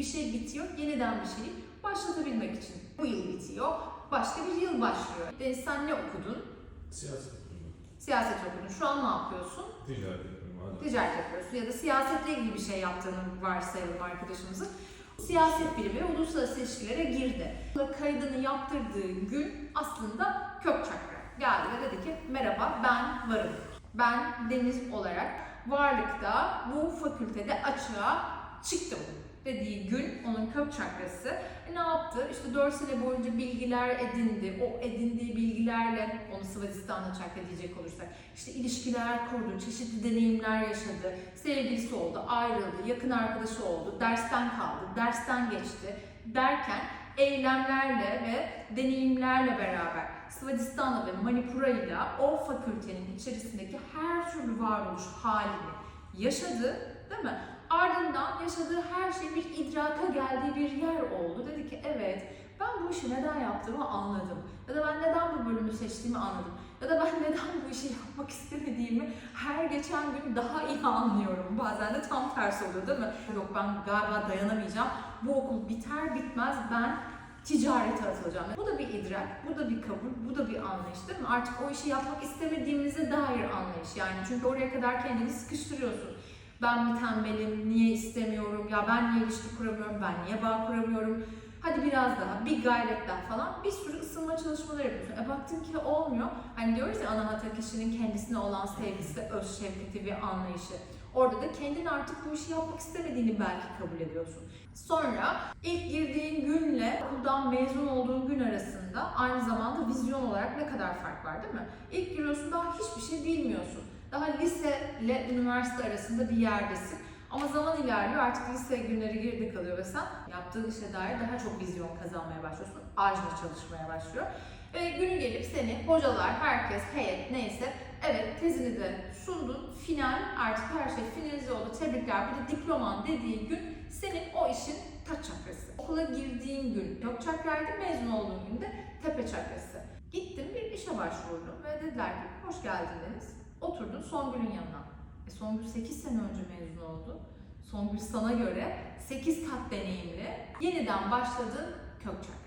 Bir şey bitiyor, yeniden bir şeyi başlatabilmek için. Bu yıl bitiyor, başka bir yıl başlıyor. Deniz sen ne okudun? Siyaset bilimi, Siyaset okudun. Şu an ne yapıyorsun? ticaret bilimi, hala. Ticaret yapıyorsun ya da siyasetle ilgili bir şey yaptığını varsayalım arkadaşımızın. Siyaset bilimi uluslararası ilişkilere girdi. Kaydını yaptırdığı gün aslında kök çakra. Geldi ve dedi ki merhaba ben varım. Ben Deniz olarak varlıkta bu fakültede açığa çıktım dediği gün onun kök çakrası e, ne yaptı? İşte 4 sene boyunca bilgiler edindi. O edindiği bilgilerle onu Svadhisthana çakra diyecek olursak işte ilişkiler kurdu, çeşitli deneyimler yaşadı, sevgilisi oldu, ayrıldı, yakın arkadaşı oldu, dersten kaldı, dersten geçti derken eylemlerle ve deneyimlerle beraber Svadhisthana ve Manipura ile o fakültenin içerisindeki her türlü varoluş halini yaşadı değil mi? Yaşadığı her şey bir idraka geldiği bir yer oldu. Dedi ki evet ben bu işi neden yaptığımı anladım. Ya da ben neden bu bölümü seçtiğimi anladım. Ya da ben neden bu işi yapmak istemediğimi her geçen gün daha iyi anlıyorum. Bazen de tam tersi oluyor değil mi? Yok ben galiba dayanamayacağım. Bu okul biter bitmez ben ticarete atılacağım. Bu da bir idrak, bu da bir kabul, bu da bir anlayış değil mi? Artık o işi yapmak istemediğimize dair anlayış yani. Çünkü oraya kadar kendini sıkıştırıyorsun. Ben mi tembelim, niye istemiyorum, ya ben niye ilişki kuramıyorum, ben niye bağ kuramıyorum. Hadi biraz daha, bir gayretler falan bir sürü ısınma çalışmaları yapıyorsun. E baktın ki olmuyor. Hani diyoruz ya anahata kişinin kendisine olan sevgisi, öz şefkati ve anlayışı. Orada da kendin artık bu işi yapmak istemediğini belki kabul ediyorsun. Sonra ilk girdiğin günle okuldan mezun olduğun gün arasında aynı zamanda vizyon olarak ne kadar fark var değil mi? İlk giriyorsun daha hiçbir şey bilmiyorsun. Daha lise ile üniversite arasında bir yerdesin. Ama zaman ilerliyor artık lise günleri geride kalıyor ve sen yaptığın işe dair daha çok vizyon kazanmaya başlıyorsun. Ajna çalışmaya başlıyor. Ve günü gelip seni hocalar, herkes, heyet neyse evet tezini de sundun. Final artık her şey finalize oldu. Tebrikler bu da diploman dediği gün senin o işin taç çakrası. Okula girdiğin gün yok çakraydı, mezun olduğun günde tepe çakrası. Gittim bir işe başvurdum ve dediler ki hoş geldiniz. Oturdun Songül'ün yanına. E Songül 8 sene önce mezun oldu. Songül sana göre 8 kat deneyimli. Yeniden başladın kök çakra.